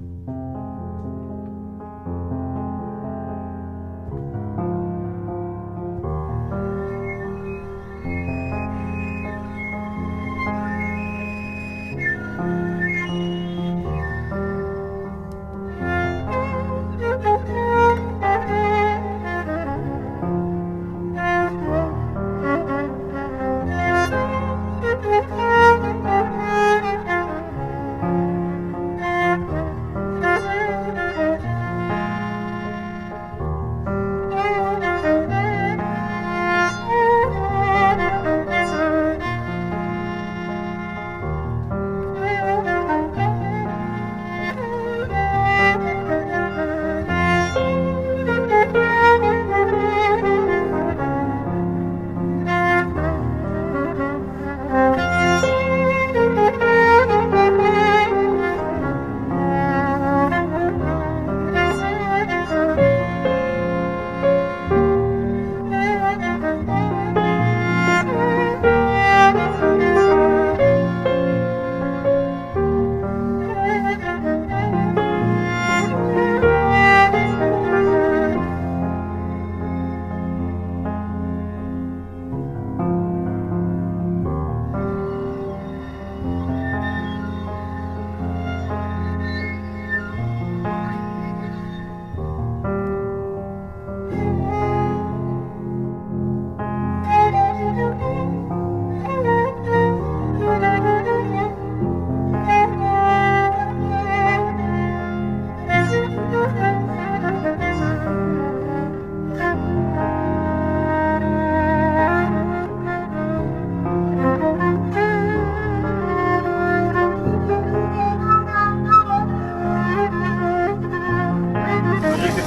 Öncelikle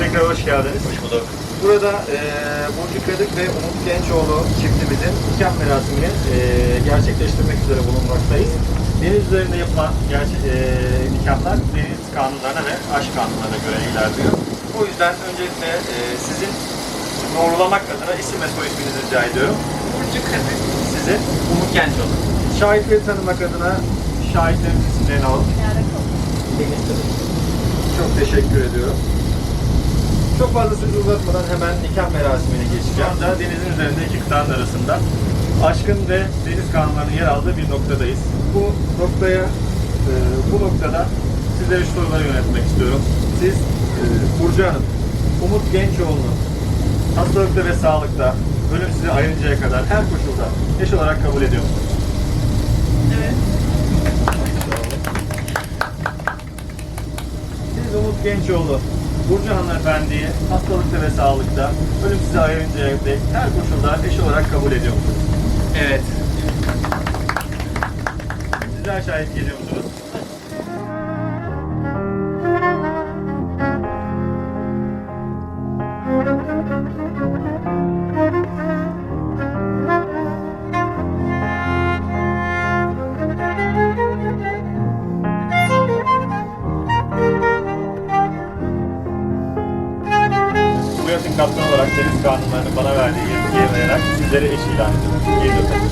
tekrar hoş geldiniz. Hoş bulduk. Burada e, Burcu Kadık ve Umut Gençoğlu çiftimizin nikah merasimini e, gerçekleştirmek üzere bulunmaktayız. Deniz üzerinde yapılan gerçek, e, nikahlar deniz kanunlarına ve aşk kanunlarına göre ilerliyor. O yüzden öncelikle e, sizin doğrulamak adına isim ve soy isminizi rica ediyorum. Burcu Kadık. Sizin Umut Gençoğlu. şahitleri tanımak adına şahitlerin isimlerini alalım. Deniz Kılıç. Çok teşekkür ediyorum. Çok fazla sözü uzatmadan hemen nikah merasimine geçeceğim. Şu anda denizin üzerinde iki kıtanın arasında aşkın ve deniz kanunlarının yer aldığı bir noktadayız. Bu noktaya, e, bu noktada sizlere şu soruları yöneltmek istiyorum. Siz e, Burcu Hanım, Umut Gençoğlu'nu hastalıkta ve sağlıkta ölüm sizi ayırıncaya kadar her koşulda eş olarak kabul ediyor musunuz? Evet. Siz Umut Gençoğlu, Burcu Hanımefendi'yi hastalıkta ve sağlıkta ölüm sizi ayırıncaya dek her koşulda eş olarak kabul ediyor musunuz? Evet. Sizler şahit geliyor musunuz? Yatın kaptan olarak deniz kanunlarını bana verdiği yetkiye dayanak sizlere eş ilan ediyorum.